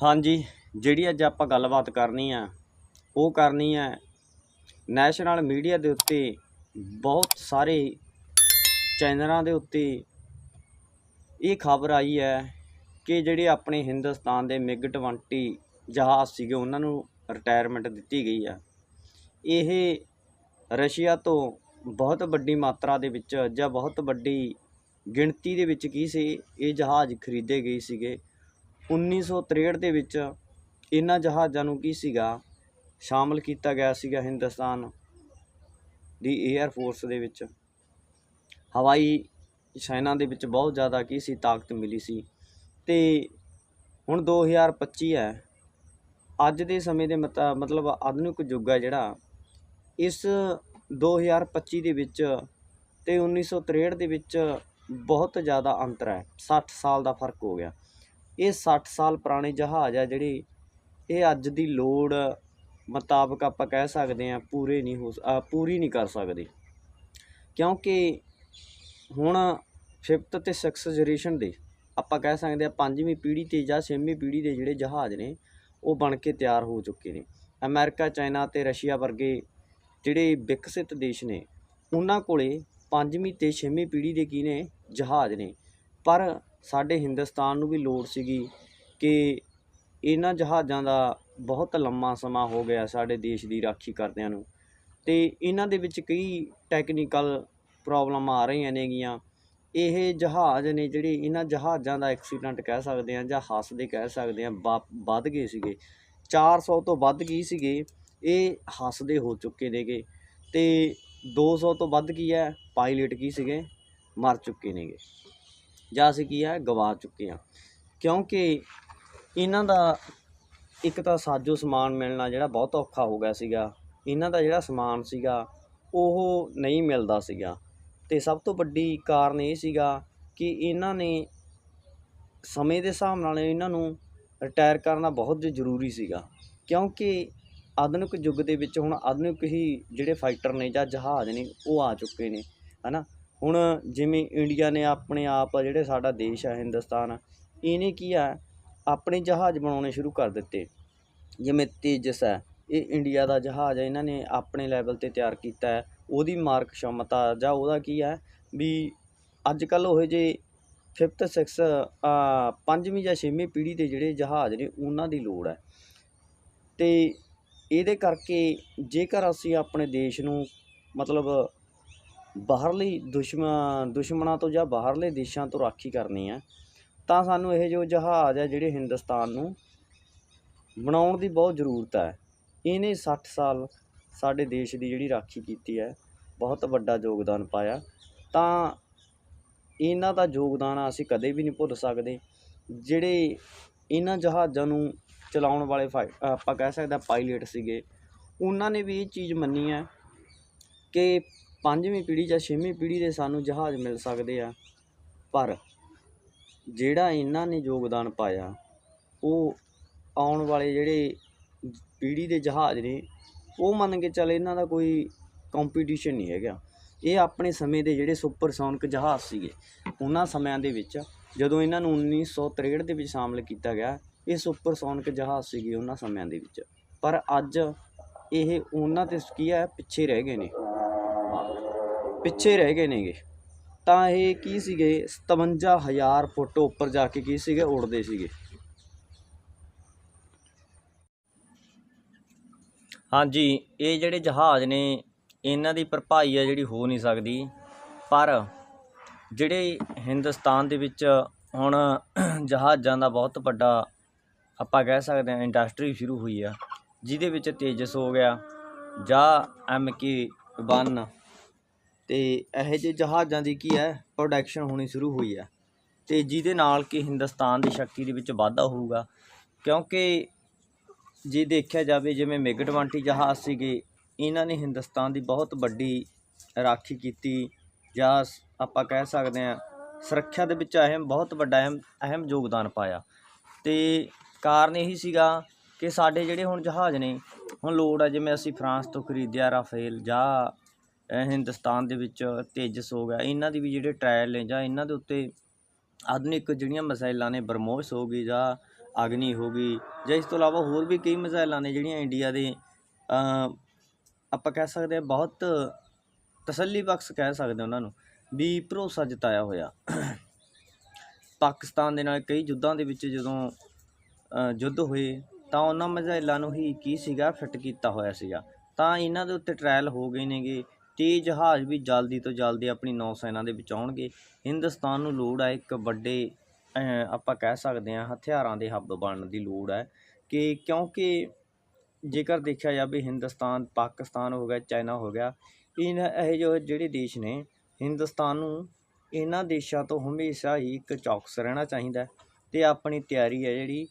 ਹਾਂਜੀ, ਜਿਹੜੀ ਅੱਜ ਆਪਾਂ ਗੱਲਬਾਤ ਕਰਨੀ ਆ, ਉਹ ਕਰਨੀ ਹੈ ਨੈਸ਼ਨਲ ਮੀਡੀਆ ਦੇ ਉੱਤੇ ਬਹੁਤ ਸਾਰੇ ਚੈਨਲਾਂ ਦੇ ਉੱਤੇ ਇਹ ਖਬਰ ਆਈ ਹੈ ਕਿ ਜਿਹੜੇ ਆਪਣੇ ਹਿੰਦੁਸਤਾਨ ਦੇ ਮਿਗ 20 ਜਹਾਜ਼ ਸੀਗੇ, ਉਹਨਾਂ ਨੂੰ ਰਿਟਾਇਰਮੈਂਟ ਦਿੱਤੀ ਗਈ ਆ। ਇਹ ਰਸ਼ੀਆ ਤੋਂ ਬਹੁਤ ਵੱਡੀ ਮਾਤਰਾ ਦੇ ਵਿੱਚ ਜਾਂ ਬਹੁਤ ਵੱਡੀ ਗਿਣਤੀ ਦੇ ਵਿੱਚ ਕੀ ਸੀ, ਇਹ ਜਹਾਜ਼ ਖਰੀਦੇ ਗਏ ਸੀਗੇ। 1963 ਦੇ ਵਿੱਚ ਇਹਨਾਂ ਜਹਾਜ਼ਾਂ ਨੂੰ ਕੀ ਸੀਗਾ? ਸ਼ਾਮਲ ਕੀਤਾ ਗਿਆ ਸੀਗਾ ਹਿੰਦੁਸਤਾਨ ਦੀ 에ਅਰ ਫੋਰਸ ਦੇ ਵਿੱਚ। ਹਵਾਈ ਸੈਨਾ ਦੇ ਵਿੱਚ ਬਹੁਤ ਜ਼ਿਆਦਾ ਕੀ ਸੀ? ਤਾਕਤ ਮਿਲੀ ਸੀ। ਤੇ ਹੁਣ 2025 ਹੈ। ਅੱਜ ਦੇ ਸਮੇਂ ਦੇ ਮਤਾ, ਮਤਲਬ ਆਧੁਨਿਕ ਯੁੱਗ ਹੈ ਜਿਹੜਾ। ਇਸ 2025 ਦੇ ਵਿੱਚ ਤੇ 1963 ਦੇ ਵਿੱਚ ਬਹੁਤ ਜ਼ਿਆਦਾ ਅੰਤਰ ਹੈ। 60 ਸਾਲ ਦਾ ਫ਼ਰਕ ਹੋ ਗਿਆ। ਇਹ 60 ਸਾਲ ਪੁਰਾਣੇ ਜਹਾਜ਼ ਆ ਜਿਹੜੇ ਇਹ ਅੱਜ ਦੀ ਲੋੜ ਮੁਤਾਬਕ ਆਪਾਂ ਕਹਿ ਸਕਦੇ ਹਾਂ ਪੂਰੇ ਨਹੀਂ ਹੋ ਸ- ਪੂਰੀ ਨਹੀਂ ਕਰ ਸਕਦੇ। ਕਿਉਂਕਿ ਹੁਣ ਫਿਫਥ ਤੇ ਸਿਕਸ ਜਨਰੇਸ਼ਨ ਦੇ ਆਪਾਂ ਕਹਿ ਸਕਦੇ ਹਾਂ ਪੰਜਵੀਂ ਪੀੜ੍ਹੀ ਤੇ ਜਾਂ ਛੇਵੀਂ ਪੀੜ੍ਹੀ ਦੇ ਜਿਹੜੇ ਜਹਾਜ਼ ਨੇ, ਉਹ ਬਣ ਕੇ ਤਿਆਰ ਹੋ ਚੁੱਕੇ ਨੇ। ਅਮਰੀਕਾ, ਚਾਈਨਾ ਤੇ ਰਸ਼ੀਆ ਵਰਗੇ ਜਿਹੜੇ ਵਿਕਸਿਤ ਦੇਸ਼ ਨੇ, ਉਹਨਾਂ ਕੋਲੇ ਪੰਜਵੀਂ ਤੇ ਛੇਵੀਂ ਪੀੜ੍ਹੀ ਦੇ ਕੀ ਨੇ? ਜਹਾਜ਼ ਨੇ। ਪਰ ਸਾਡੇ ਹਿੰਦੁਸਤਾਨ ਨੂੰ ਵੀ ਲੋੜ ਸੀਗੀ ਕਿ ਇਹਨਾਂ ਜਹਾਜ਼ਾਂ ਦਾ ਬਹੁਤ ਲੰਮਾ ਸਮਾਂ ਹੋ ਗਿਆ ਸਾਡੇ ਦੇਸ਼ ਦੀ ਰਾਖੀ ਕਰਦਿਆਂ ਨੂੰ। ਅਤੇ ਇਹਨਾਂ ਦੇ ਵਿੱਚ ਕਈ ਟੈਕਨੀਕਲ ਪ੍ਰੋਬਲਮ ਆ ਰਹੀਆਂ ਨੇਗੀਆਂ। ਇਹ ਜਹਾਜ਼ ਨੇ ਜਿਹੜੇ ਇਹਨਾਂ ਜਹਾਜ਼ਾਂ ਦਾ ਐਕਸੀਡੈਂਟ ਕਹਿ ਸਕਦੇ ਹਾਂ ਜਾਂ ਹਾਦਸੇ ਕਹਿ ਸਕਦੇ ਆ ਵੱਧ ਗਏ ਸੀਗੇ। 400 ਤੋਂ ਵੱਧ ਕੀ ਸੀਗੇ, ਇਹ ਹਾਦਸੇ ਹੋ ਚੁੱਕੇ ਨੇਗੇ। ਤੇ 200 ਤੋਂ ਵੱਧ ਕੀ ਹੈ ਪਾਇਲਟ ਕੀ ਸੀਗੇ, ਮਰ ਚੁੱਕੇ ਨੇਗੇ। ਜਾਂ ਅਸੀਂ ਕੀ ਹੈ ਗਵਾ ਚੁੱਕੇ ਹਾਂ। ਕਿਉਂਕਿ ਇਹਨਾਂ ਦਾ ਇੱਕ ਤਾਂ ਸਾਜੋ ਸਮਾਨ ਮਿਲਣਾ ਜਿਹੜਾ ਬਹੁਤ ਔਖਾ ਹੋ ਗਿਆ ਸੀਗਾ। ਇਹਨਾਂ ਦਾ ਜਿਹੜਾ ਸਮਾਨ ਸੀਗਾ, ਉਹ ਨਹੀਂ ਮਿਲਦਾ ਸੀਗਾ। ਤੇ ਸਭ ਤੋਂ ਵੱਡੀ ਕਾਰਨ ਇਹ ਸੀਗਾ ਕਿ ਇਹਨਾਂ ਨੇ ਸਮੇਂ ਦੇ ਹਿਸਾਬ ਨਾਲ ਇਹਨਾਂ ਨੂੰ ਰਿਟਾਇਰ ਕਰਨਾ ਬਹੁਤ ਜ਼ਰੂਰੀ ਸੀਗਾ। ਕਿਉਂਕਿ ਆਧੁਨਿਕ ਯੁੱਗ ਦੇ ਵਿੱਚ ਹੁਣ ਆਧੁਨਿਕ ਹੀ ਜਿਹੜੇ ਫਾਈਟਰ ਨੇ ਜਾਂ ਜਹਾਜ਼ ਨੇ, ਉਹ ਆ ਚੁੱਕੇ ਨੇ, ਹਨਾ? ਹੁਣ ਜਿਵੇਂ ਇੰਡੀਆ ਨੇ ਆਪਣੇ ਆਪ ਜਿਹੜੇ ਸਾਡਾ ਦੇਸ਼ ਹੈ ਹਿੰਦੁਸਤਾਨ, ਇਹਨੇ ਕੀ ਆ, ਆਪਣੇ ਜਹਾਜ਼ ਬਣਾਉਣੇ ਸ਼ੁਰੂ ਕਰ ਦਿੱਤੇ। ਜਿਵੇਂ ਤੇਜਸ ਹੈ ਇਹ ਇੰਡੀਆ ਦਾ ਜਹਾਜ਼ ਹੈ ਇਹਨਾਂ ਨੇ ਆਪਣੇ ਲੈਵਲ ਤੇ ਤਿਆਰ ਕੀਤਾ ਹੈ। ਉਹਦੀ ਮਾਰਕ ਸ਼ਮਤਾ ਜਾਂ ਉਹਦਾ ਕੀ ਹੈ ਵੀ ਅੱਜ ਕੱਲ ਉਹ ਜੇ 5th 6 ਪੰਜਵੀਂ ਜਾਂ ਛੇਵੀਂ ਪੀੜ੍ਹੀ ਦੇ ਜਿਹੜੇ ਜਹਾਜ਼ ਨੇ, ਉਹਨਾਂ ਦੀ ਲੋੜ ਹੈ। ਤੇ ਇਹਦੇ ਕਰਕੇ ਜੇਕਰ ਅਸੀਂ ਆਪਣੇ ਦੇਸ਼ ਨੂੰ ਮਤਲਬ ਬਾਹਰਲੀ ਦੁਸ਼ਮਣ ਦੁਸ਼ਮਣਾਂ ਤੋਂ ਜਾਂ ਬਾਹਰਲੇ ਦੇਸ਼ਾਂ ਤੋਂ ਰਾਖੀ ਕਰਨੀ ਹੈ ਤਾਂ ਸਾਨੂੰ ਇਹ ਜੋ ਜਹਾਜ਼ ਹੈ ਜਿਹੜੇ ਹਿੰਦੁਸਤਾਨ ਨੂੰ ਬਣਾਉਣ ਦੀ ਬਹੁਤ ਜ਼ਰੂਰਤ ਹੈ ਇਹਨੇ 60 ਸਾਲ ਸਾਡੇ ਦੇਸ਼ ਦੀ ਜਿਹੜੀ ਰਾਖੀ ਕੀਤੀ ਹੈ ਬਹੁਤ ਵੱਡਾ ਯੋਗਦਾਨ ਪਾਇਆ। ਤਾਂ ਇਹਨਾਂ ਦਾ ਯੋਗਦਾਨ ਅਸੀਂ ਕਦੇ ਵੀ ਨਹੀਂ ਭੁੱਲ ਸਕਦੇ, ਜਿਹੜੇ ਇਹਨਾਂ ਜਹਾਜ਼ਾਂ ਨੂੰ ਚਲਾਉਣ ਵਾਲੇ ਫਾਈ ਆਪਾਂ ਕਹਿ ਸਕਦੇ ਹਾਂ ਪਾਇਲਟ ਸੀਗੇ। ਉਹਨਾਂ ਨੇ ਵੀ ਇਹ ਚੀਜ਼ ਮੰਨੀ ਹੈ ਕਿ ਪੰਜਵੀਂ ਪੀੜ੍ਹੀ ਜਾਂ ਛੇਵੀਂ ਪੀੜ੍ਹੀ ਦੇ ਸਾਨੂੰ ਜਹਾਜ਼ ਮਿਲ ਸਕਦੇ ਆ। ਪਰ ਜਿਹੜਾ ਇਹਨਾਂ ਨੇ ਯੋਗਦਾਨ ਪਾਇਆ, ਉਹ ਆਉਣ ਵਾਲੇ ਜਿਹੜੇ ਪੀੜ੍ਹੀ ਦੇ ਜਹਾਜ਼ ਨੇ, ਉਹ ਮੰਨ ਕੇ ਚੱਲ ਇਹਨਾਂ ਦਾ ਕੋਈ ਕੰਪੀਟੀਸ਼ਨ ਨਹੀਂ ਹੈਗਾ। ਇਹ ਆਪਣੇ ਸਮੇਂ ਦੇ ਜਿਹੜੇ ਸੁਪਰਸੋਨਿਕ ਜਹਾਜ਼ ਸੀਗੇ, ਉਹਨਾਂ ਸਮਿਆਂ ਦੇ ਵਿੱਚ ਜਦੋਂ ਇਹਨਾਂ ਨੂੰ 1963 ਦੇ ਵਿੱਚ ਸ਼ਾਮਲ ਕੀਤਾ ਗਿਆ, ਇਹ ਸੁਪਰਸੋਨਿਕ ਜਹਾਜ਼ ਸੀਗੇ ਉਹਨਾਂ ਸਮਿਆਂ ਦੇ ਵਿੱਚ। ਪਰ ਅੱਜ ਇਹ ਉਹਨਾਂ ਤੇ ਕੀ ਹੈ, ਪਿੱਛੇ ਰਹਿ ਗਏ ਨੇ। ਪਿੱਛੇ ਰਹਿ ਗਏ ਨੇਗੇ। ਤਾਂ ਇਹ ਕੀ ਸੀਗੇ? 57000 ਫੁੱਟ ਉੱਪਰ ਜਾ ਕੇ ਕੀ ਸੀਗੇ? ਉੜਦੇ ਸੀਗੇ। ਹਾਂਜੀ, ਇਹ ਜਿਹੜੇ ਜਹਾਜ਼ ਨੇ, ਇਹਨਾਂ ਦੀ ਭਰਪਾਈ ਆ ਜਿਹੜੀ ਹੋ ਨਹੀਂ ਸਕਦੀ। ਪਰ ਜਿਹੜੇ ਹਿੰਦੁਸਤਾਨ ਦੇ ਵਿੱਚ ਹੁਣ ਜਹਾਜ਼ਾਂ ਦਾ ਬਹੁਤ ਵੱਡਾ, ਆਪਾਂ ਕਹਿ ਸਕਦੇ ਹਾਂ ਇੰਡਸਟਰੀ ਸ਼ੁਰੂ ਹੋਈ ਆ, ਜਿਹਦੇ ਵਿੱਚ ਤੇਜਸ ਹੋ ਗਿਆ ਜਾਂ ਐਮ ਕੇ 1 ਤੇ ਇਹੋ ਜਿਹੇ ਜਹਾਜ਼ਾਂ ਦੀ ਕੀ ਹੈ ਪ੍ਰੋਡਕਸ਼ਨ ਹੋਣੀ ਸ਼ੁਰੂ ਹੋਈ ਹੈ। ਤੇ ਜਿਹਦੇ ਨਾਲ ਕਿ ਹਿੰਦੁਸਤਾਨ ਦੀ ਸ਼ਕਤੀ ਦੇ ਵਿੱਚ ਵਾਧਾ ਹੋਊਗਾ। ਕਿਉਂਕਿ ਜੇ ਦੇਖਿਆ ਜਾਵੇ, ਜਿਵੇਂ ਮਿਗ 20 ਜਹਾਜ਼ ਸੀਗੇ, ਇਹਨਾਂ ਨੇ ਹਿੰਦੁਸਤਾਨ ਦੀ ਬਹੁਤ ਵੱਡੀ ਰਾਖੀ ਕੀਤੀ ਜਾਂ ਆਪਾਂ ਕਹਿ ਸਕਦੇ ਹਾਂ, ਸੁਰੱਖਿਆ ਦੇ ਵਿੱਚ ਅਹਿਮ, ਬਹੁਤ ਵੱਡਾ ਅਹਿਮ ਅਹਿਮ ਯੋਗਦਾਨ ਪਾਇਆ। ਤੇ ਕਾਰਨ ਇਹੀ ਸੀਗਾ ਕਿ ਸਾਡੇ ਜਿਹੜੇ ਹੁਣ ਜਹਾਜ਼ ਨੇ, ਹੁਣ ਲੋੜ ਆ ਜਿਵੇਂ ਅਸੀਂ ਫਰਾਂਸ ਤੋਂ ਖਰੀਦਿਆ ਰਾਫੇਲ ਜਾਂ ਹਿੰਦੁਸਤਾਨ ਦੇ ਵਿੱਚ ਤੇਜਸ ਹੋ ਗਿਆ। ਇਹਨਾਂ ਦੀ ਵੀ ਜਿਹੜੇ ਟਰਾਇਲ ਨੇ ਜਾਂ ਇਹਨਾਂ ਦੇ ਉੱਤੇ ਆਧੁਨਿਕ ਜਿਹੜੀਆਂ ਮਿਸਾਈਲਾਂ ਨੇ, ਬਰਮੋਸ ਹੋ ਗਈ ਜਾਂ ਅਗਨੀ ਹੋ ਗਈ ਜਾਂ ਇਸ ਤੋਂ ਇਲਾਵਾ ਹੋਰ ਵੀ ਕਈ ਮਿਸਾਈਲਾਂ ਨੇ ਜਿਹੜੀਆਂ ਇੰਡੀਆ ਦੇ ਆਪਾਂ ਕਹਿ ਸਕਦੇ ਹਾਂ ਬਹੁਤ ਤਸੱਲੀ ਬਖਸ਼ ਕਹਿ ਸਕਦੇ ਉਹਨਾਂ ਨੂੰ ਵੀ ਭਰੋਸਾ ਜਤਾਇਆ ਹੋਇਆ। ਪਾਕਿਸਤਾਨ ਦੇ ਨਾਲ ਕਈ ਯੁੱਧਾਂ ਦੇ ਵਿੱਚ ਜਦੋਂ ਯੁੱਧ ਹੋਏ ਤਾਂ ਉਹਨਾਂ ਮਿਜ਼ਾਈਲਾਂ ਨੂੰ ਹੀ ਕੀ ਸੀਗਾ? ਫਿੱਟ ਕੀਤਾ ਹੋਇਆ ਸੀਗਾ। ਤਾਂ ਇਹਨਾਂ ਦੇ ਉੱਤੇ ਟ੍ਰਾਇਲ ਹੋ ਗਏ ਨੇਗੇ। ਤੇ ਜਹਾਜ਼ ਵੀ ਜਲਦੀ ਤੋਂ ਜਲਦੀ ਆਪਣੀ ਨੌ ਸੈਨਾ ਦੇ ਵਿੱਚ ਆਉਣਗੇ। ਹਿੰਦੁਸਤਾਨ ਨੂੰ ਲੋੜ ਹੈ ਇੱਕ ਵੱਡੇ ਆਪਾਂ ਕਹਿ ਸਕਦੇ ਹਾਂ, ਹਥਿਆਰਾਂ ਦੇ ਹੱਬ ਬਣਨ ਦੀ ਲੋੜ ਹੈ ਕਿ ਕਿਉਂਕਿ ਜੇਕਰ ਦੇਖਿਆ ਜਾਵੇ ਹਿੰਦੁਸਤਾਨ, ਪਾਕਿਸਤਾਨ ਹੋ ਗਿਆ, ਚਾਈਨਾ ਹੋ ਗਿਆ, ਇਹਨਾਂ ਇਹ ਜੋ ਜਿਹੜੇ ਦੇਸ਼ ਨੇ, ਹਿੰਦੁਸਤਾਨ ਨੂੰ ਇਹਨਾਂ ਦੇਸ਼ਾਂ ਤੋਂ ਹਮੇਸ਼ਾ ਹੀ ਇੱਕ ਚੌਕਸ ਰਹਿਣਾ ਚਾਹੀਦਾ ਹੈ ਤੇ ਆਪਣੀ ਤਿਆਰੀ ਹੈ ਜਿਹੜੀ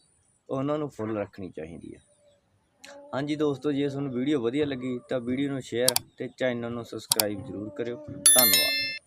ਉਹਨਾਂ ਨੂੰ ਫੁੱਲ ਰੱਖਣੀ ਚਾਹੀਦੀ ਹੈ। ਹਾਂਜੀ ਦੋਸਤੋ, ਜੇ ਤੁਹਾਨੂੰ ਵੀਡੀਓ ਵਧੀਆ ਲੱਗੀ ਤਾਂ ਵੀਡੀਓ ਨੂੰ ਸ਼ੇਅਰ ਤੇ ਚੈਨਲ ਨੂੰ ਸਬਸਕ੍ਰਾਈਬ ਜ਼ਰੂਰ ਕਰਿਓ। ਧੰਨਵਾਦ।